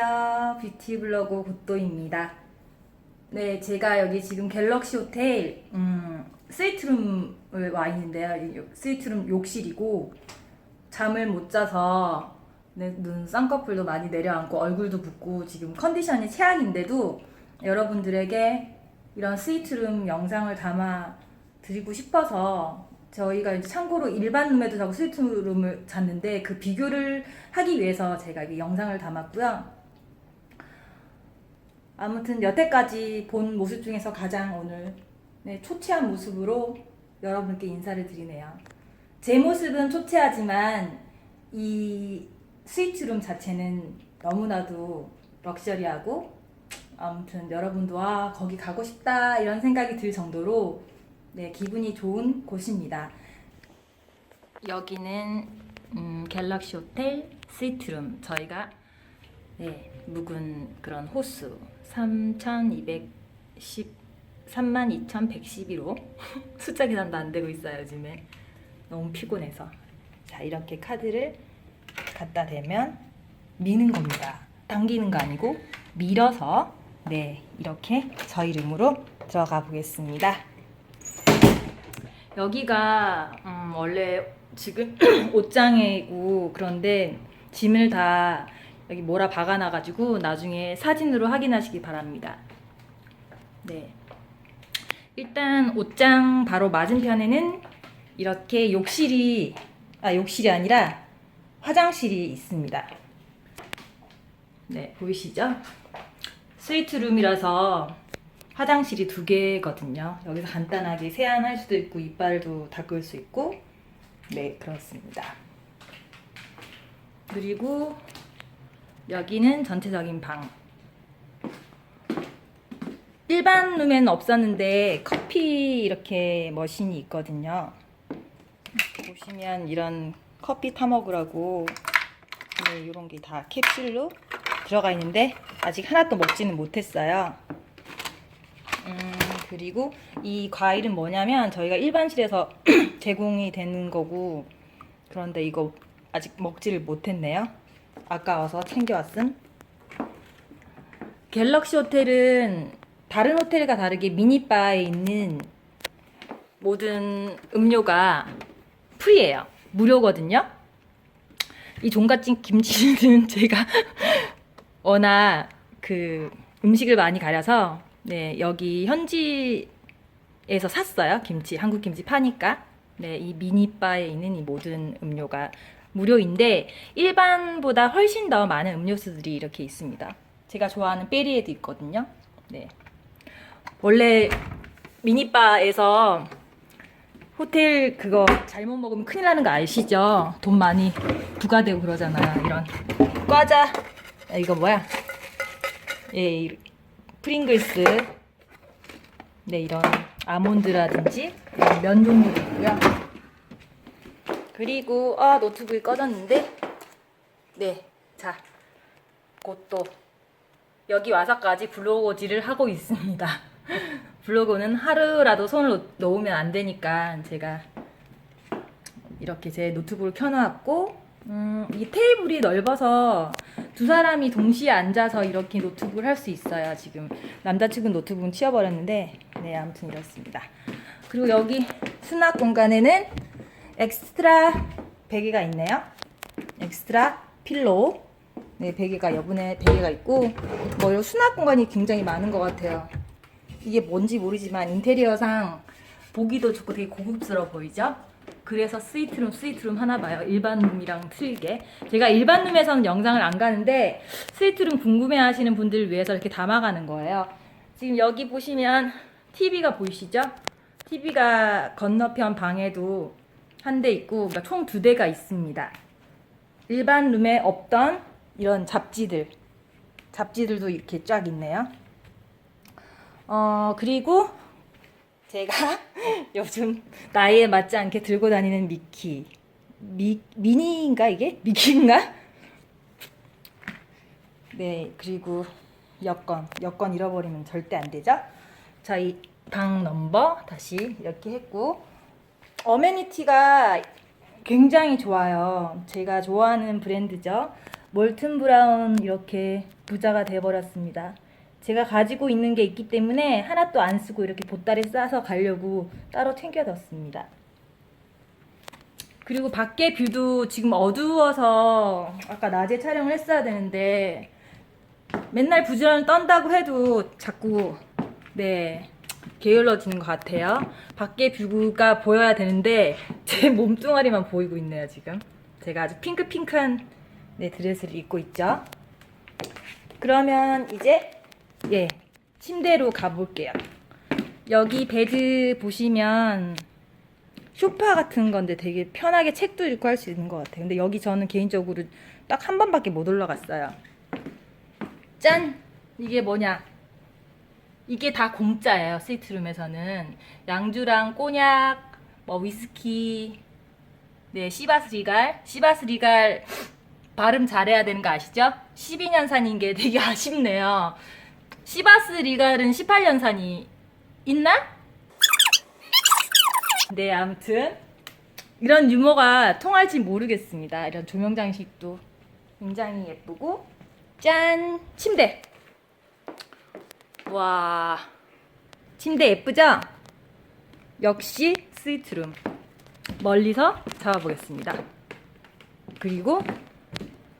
안녕하세요. 뷰티 블로그 굿도입니다. 네, 제가 여기 지금 갤럭시 호텔 음, 스위트룸을 와 있는데요. 스위트룸 욕실이고 잠을 못 자서 네, 눈 쌍꺼풀도 많이 내려앉고 얼굴도 붓고 지금 컨디션이 최악인데도 여러분들에게 이런 스위트룸 영상을 담아 드리고 싶어서 저희가 이제 참고로 일반 룸에도 자고 스위트룸을 잤는데 그 비교를 하기 위해서 제가 이 영상을 담았고요. 아무튼 여태까지 본 모습 중에서 가장 오늘 네, 초췌한 모습으로 여러분께 인사를 드리네요. 제 모습은 초췌하지만 이 스위트룸 자체는 너무나도 럭셔리하고 아무튼 여러분도 아 거기 가고 싶다 이런 생각이 들 정도로 네 기분이 좋은 곳입니다. 여기는 음, 갤럭시 호텔 스위트룸 저희가 네 묵은 그런 호수 3,210 32,112로 숫자 계산도 안 되고 있어요 요즘에. 너무 피곤해서. 자 이렇게 카드를 갖다 대면 미는 겁니다. 당기는 거 아니고 밀어서 네 이렇게 저희 룸으로 들어가 보겠습니다. 여기가 음, 원래 지금 옷장이고 그런데 짐을 다 여기 몰아 박아놔가지고 나중에 사진으로 확인하시기 바랍니다. 네. 일단 옷장 바로 맞은편에는 이렇게 욕실이 아 욕실이 아니라 화장실이 있습니다. 네 보이시죠? 스위트룸이라서 화장실이 두 개거든요. 여기서 간단하게 세안할 수도 있고 이빨도 닦을 수 있고 네 그렇습니다. 그리고 여기는 전체적인 방. 일반 룸에는 없었는데 커피 이렇게 머신이 있거든요. 보시면 이런 커피 타 먹으라고 네, 이런 게 다 캡슐로 들어가 있는데 아직 하나도 먹지는 못했어요. 음, 그리고 이 과일은 뭐냐면 저희가 일반실에서 제공이 되는 거고 그런데 이거 아직 먹지를 못했네요. 아까워서 챙겨왔음. 갤럭시 호텔은 다른 호텔과 다르게 미니바에 있는 모든 음료가 프리예요. 무료거든요. 이 종갓집 김치는 제가 워낙 그 음식을 많이 가려서 네 여기 현지에서 샀어요 김치 한국 김치 파니까 네 이 미니바에 있는 이 모든 음료가 무료인데 일반보다 훨씬 더 많은 음료수들이 이렇게 있습니다. 제가 좋아하는 베리에도 있거든요. 네 원래 미니바에서 호텔 그거 잘못 먹으면 큰일 나는 거 아시죠? 돈 많이 부과되고 그러잖아요. 이런 과자 아, 이거 뭐야? 예, 이 프링글스 네 이런 아몬드라든지 면 종류도 있고요. 그리고 아 노트북이 꺼졌는데 네 자 곧또 여기 와서까지 블로거지를 하고 있습니다. 블로그는 하루라도 손을 놓- 놓으면 안 되니까 제가 이렇게 제 노트북을 켜놓았고 음, 이 테이블이 넓어서 두 사람이 동시에 앉아서 이렇게 노트북을 할 수 있어요. 지금 남자친구 노트북은 치워버렸는데 네 아무튼 이렇습니다. 그리고 여기 수납 공간에는 엑스트라 베개가 있네요. 엑스트라 필로우 네 베개가 여분의 베개가 있고 뭐 이런 수납 공간이 굉장히 많은 것 같아요. 이게 뭔지 모르지만 인테리어상 보기도 좋고 되게 고급스러워 보이죠? 그래서 스위트룸 스위트룸 하나 봐요. 일반 룸이랑 틀리게. 제가 일반 룸에서는 영상을 안 가는데 스위트룸 궁금해 하시는 분들을 위해서 이렇게 담아가는 거예요. 지금 여기 보시면 TV가 보이시죠? TV가 건너편 방에도 한 대 있고 그러니까 총 두 대가 있습니다. 일반 룸에 없던 이런 잡지들 잡지들도 이렇게 쫙 있네요. 어, 그리고 제가 요즘 나이에 맞지 않게 들고 다니는 미키. 미, 미니인가 이게? 미키인가? 네, 그리고 여권. 여권 잃어버리면 절대 안 되죠? 저희 방 넘버 다시 이렇게 했고 어메니티가 굉장히 좋아요. 제가 좋아하는 브랜드죠. 몰튼 브라운 이렇게 부자가 돼버렸습니다. 제가 가지고 있는 게 있기 때문에 하나도 안 쓰고 이렇게 보따리 싸서 가려고 따로 챙겨뒀습니다. 그리고 밖에 뷰도 지금 어두워서 아까 낮에 촬영을 했어야 되는데 맨날 부지런히 떤다고 해도 자꾸 네 게을러지는 것 같아요. 밖에 뷰가 보여야 되는데 제 몸뚱아리만 보이고 있네요 지금. 제가 아주 핑크핑크한 네, 드레스를 입고 있죠. 그러면 이제 예 침대로 가볼게요. 여기 베드 보시면 소파 같은 건데 되게 편하게 책도 읽고 할 수 있는 것 같아요. 근데 여기 저는 개인적으로 딱 한 번밖에 못 올라갔어요. 짠! 이게 뭐냐? 이게 다 공짜예요. 스위트룸에서는 양주랑 꼬냑, 뭐 위스키, 네 시바스 리갈, 시바스 리갈 발음 잘해야 되는 거 아시죠? 12년산인 게 되게 아쉽네요. 시바스 리갈은 18년산이 있나? 네, 아무튼 이런 유머가 통할지 모르겠습니다. 이런 조명 장식도 굉장히 예쁘고 짠 침대. 와 침대 예쁘죠? 역시 스위트룸. 멀리서 잡아보겠습니다. 그리고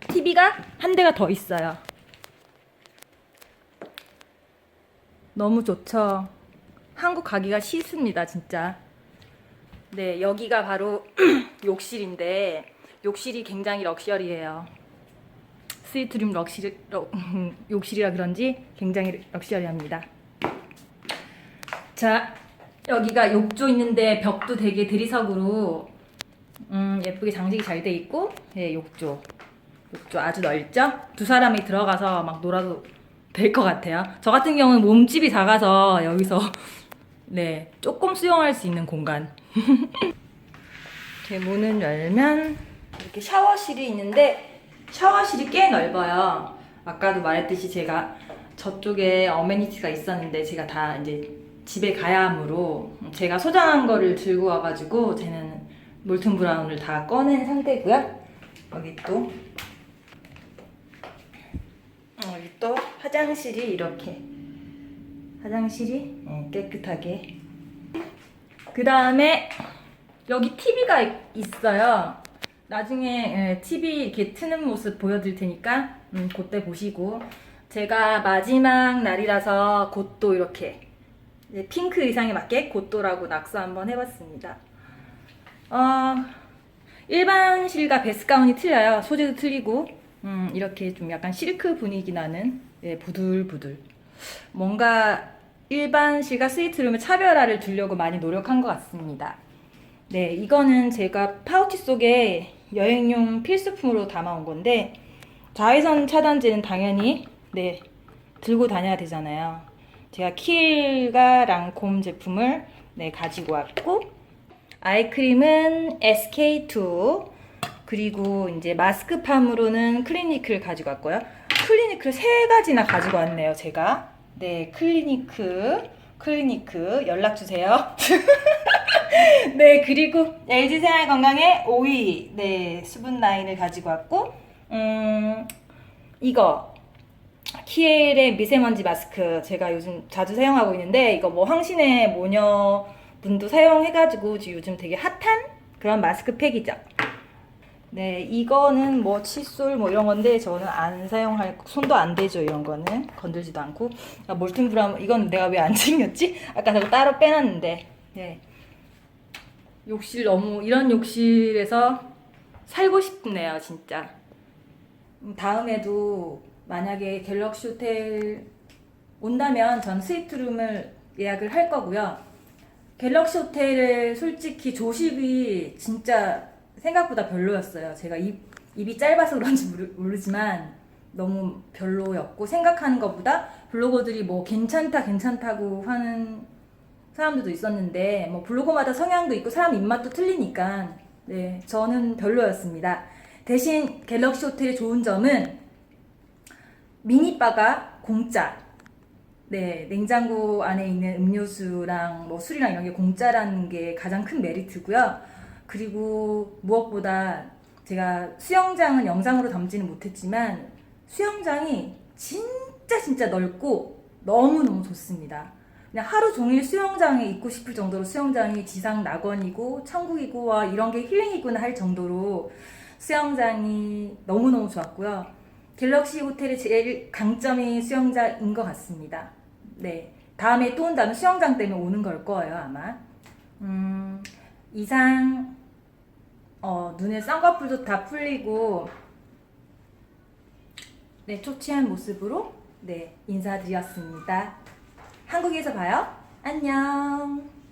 TV가 한 대가 더 있어요. 너무 좋죠. 한국 가기가 싫습니다, 진짜. 네, 여기가 바로 욕실인데 욕실이 굉장히 럭셔리해요. 스위트룸 럭셔리 럭- 욕실이라 그런지 굉장히 럭셔리합니다. 자, 여기가 욕조 있는데 벽도 되게 대리석으로 음, 예쁘게 장식이 잘 돼 있고, 예, 욕조. 욕조 아주 넓죠? 두 사람이 들어가서 막 놀아도 될 것 같아요. 저 같은 경우는 몸집이 작아서 여기서 네, 조금 수영할 수 있는 공간. 이렇게 문을 열면 이렇게 샤워실이 있는데 샤워실이 꽤 넓어요. 아까도 말했듯이 제가 저쪽에 어메니티가 있었는데 제가 다 이제 집에 가야 하므로 제가 소장한 거를 들고 와가지고 쟤는 몰튼 브라운을 다 꺼낸 상태고요. 여기 또 어, 여기 또 화장실이 이렇게 화장실이 예, 깨끗하게 그 다음에 여기 TV가 있어요. 나중에 TV 이렇게 트는 모습 보여드릴 테니까 음, 그때 보시고 제가 마지막 날이라서 곧도 이렇게 핑크 의상에 맞게 곧도라고 낙서 한번 해봤습니다. 어, 일반 실과 베스 가운이 틀려요. 소재도 틀리고 음, 이렇게 좀 약간 실크 분위기 나는 예, 부들부들 뭔가 일반 실과 스위트룸의 차별화를 두려고 많이 노력한 것 같습니다. 네, 이거는 제가 파우치 속에 여행용 필수품으로 담아온 건데 자외선 차단제는 당연히 네 들고 다녀야 되잖아요. 제가 킬과 랑콤 제품을 네 가지고 왔고 아이크림은 SK2 그리고 이제 마스크팜으로는 클리니크를 가지고 왔고요. 클리니크를 세 가지나 가지고 왔네요, 제가. 네, 클리니크, 클리니크 연락 주세요. 네, 그리고 LG 생활 건강의 오이, 네, 수분 라인을 가지고 왔고, 음, 이거 키엘의 미세먼지 마스크 제가 요즘 자주 사용하고 있는데 이거 뭐 황신의 모녀 분도 사용해가지고 요즘 되게 핫한 그런 마스크팩이죠. 네, 이거는 뭐 칫솔 뭐 이런 건데 저는 안 사용할 손도 안 대죠 이런 거는 건들지도 않고 아, 몰튼 브라운 이건 내가 왜 안 챙겼지? 아까 저거 따로 빼놨는데 네. 욕실 너무 이런 욕실에서 살고 싶네요 진짜 음, 다음에도 만약에 갤럭시 호텔 온다면 전 스위트룸을 예약을 할 거고요 갤럭시 호텔을 솔직히 조식이 진짜 생각보다 별로였어요. 제가 입, 입이 짧아서 그런지 모르, 모르지만 너무 별로였고 생각하는 것보다 블로거들이 뭐 괜찮다 괜찮다고 하는 사람들도 있었는데 뭐 블로거마다 성향도 있고 사람 입맛도 틀리니까 네 저는 별로였습니다. 대신 갤럭시 호텔의 좋은 점은 미니바가 공짜. 네, 냉장고 안에 있는 음료수랑 뭐 술이랑 이런 게 공짜라는 게 가장 큰 메리트고요. 그리고 무엇보다 제가 수영장은 영상으로 담지는 못했지만 수영장이 진짜 진짜 넓고 너무너무 좋습니다. 그냥 하루 종일 수영장에 있고 싶을 정도로 수영장이 지상 낙원이고 천국이고 와 이런 게 힐링이구나 할 정도로 수영장이 너무너무 좋았고요. 갤럭시 호텔의 제일 강점이 수영장인 것 같습니다. 네. 다음에 또 온다면 수영장 때문에 오는 걸 거예요, 아마. 음, 이상, 어, 눈에 쌍꺼풀도 다 풀리고, 네, 초췌한 모습으로, 네, 인사드렸습니다. 한국에서 봐요. 안녕.